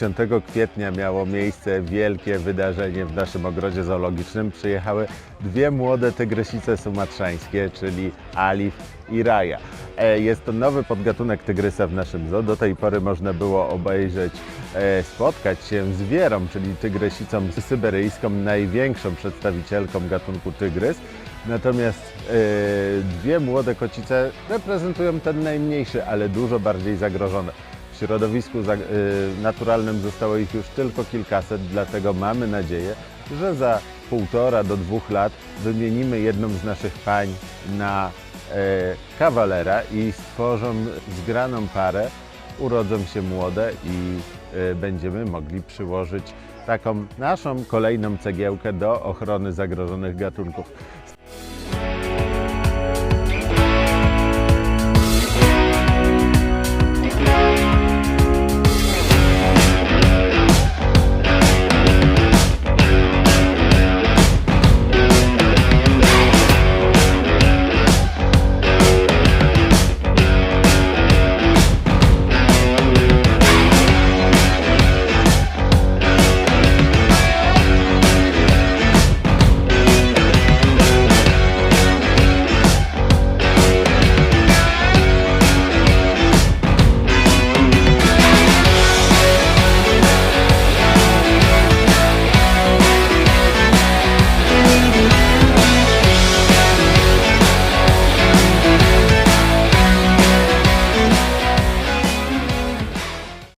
10 kwietnia miało miejsce wielkie wydarzenie w naszym ogrodzie zoologicznym. Przyjechały dwie młode tygrysice sumatrzańskie, czyli Alif i Raja. E, Jest to nowy podgatunek tygrysa w naszym zoo. Do tej pory można było obejrzeć, e, spotkać się z wierą, czyli tygrysicą syberyjską, największą przedstawicielką gatunku tygrys. Natomiast e, dwie młode kocice reprezentują ten najmniejszy, ale dużo bardziej zagrożony. Środowisku e, naturalnym zostało ich już tylko kilkaset, dlatego mamy nadzieję, że za półtora do dwóch lat wymienimy jedną z naszych pań na e, kawalera i stworzą zgraną parę, urodzą się młode i e, będziemy mogli przyłożyć taką naszą kolejną cegiełkę do ochrony zagrożonych gatunków.